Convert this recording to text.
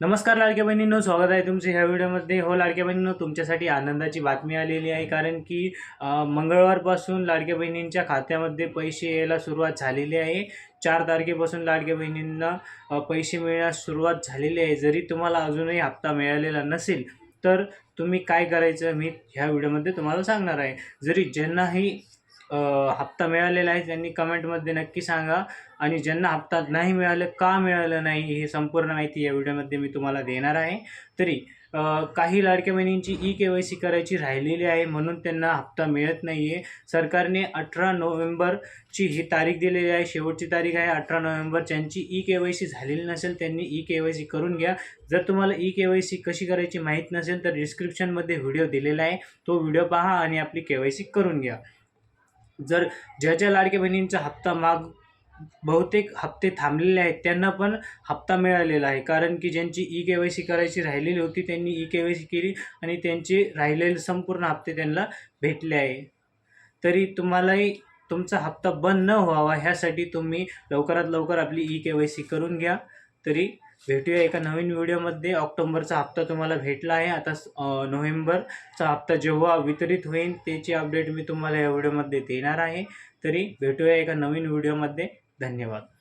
नमस्कार लाडक्या बहिणींनो स्वागत आहे तुमचे ह्या व्हिडिओमध्ये. हो लाडक्या बहिणींनो तुमच्यासाठी आनंदाची बातमी आलेली आहे कारण की मंगळवारपासून लाडक्या बहिणींच्या खात्यामध्ये पैसे यायला सुरुवात झालेली आहे. चार तारखेपासून लाडक्या बहिणींना पैसे मिळण्यास सुरुवात झालेली आहे. जरी तुम्हाला अजूनही हप्ता मिळालेला नसेल तर तुम्ही काय करायचं मी ह्या व्हिडिओमध्ये तुम्हाला सांगणार आहे. जरी ज्यांनाही हप्ता मिळालेला आहे त्यांनी कमेंटमध्ये नक्की सांगा. आणि ज्यांना हप्ता नाही मिळालं का मिळालं नाही हे संपूर्ण माहिती या व्हिडिओमध्ये मी तुम्हाला देणार आहे. तरी काही लाडक्या बहिणींची ई के वाय सी करायची राहिलेली आहे म्हणून त्यांना हप्ता मिळत नाही आहे सरकारने अठरा नोव्हेंबरची ही तारीख दिलेली आहे शेवटची तारीख आहे अठरा नोव्हेंबर. ज्यांची ई के वाय सी झालेली नसेल त्यांनी ई के वाय सी करून घ्या. जर तुम्हाला ई के वाय सी कशी करायची माहीत नसेल तर डिस्क्रिप्शनमध्ये व्हिडिओ दिलेला आहे. तो व्हिडिओ पहा आणि आपली के वाय सी करून घ्या. जर ज्या ज्या लाडक्या बहिणींचा हप्ता माग बहुतेक हप्ते थांबलेले आहेत त्यांना पण हप्ता मिळालेला आहे. कारण की ज्यांची ई के वाय सी करायची राहिलेली होती त्यांनी ई के वाय सी केली आणि त्यांचे राहिलेले संपूर्ण हप्ते त्यांना भेटले आहे. तरी तुम्हालाही तुमचा हप्ता बंद न व्हावा ह्यासाठी तुम्ही लवकरात लवकर आपली ई के वाय सी करून घ्या. तरी भेटूया एका नवीन व्हिडिओमध्ये. ऑक्टोबरचा हप्ता तुम्हाला भेटला आहे. आता नोव्हेंबरचा हप्ता जेव्हा वितरित होईल त्याची अपडेट मी तुम्हाला या व्हिडिओमध्ये देणार आहे. तरी भेटूया एका नवीन व्हिडिओमध्ये. धन्यवाद.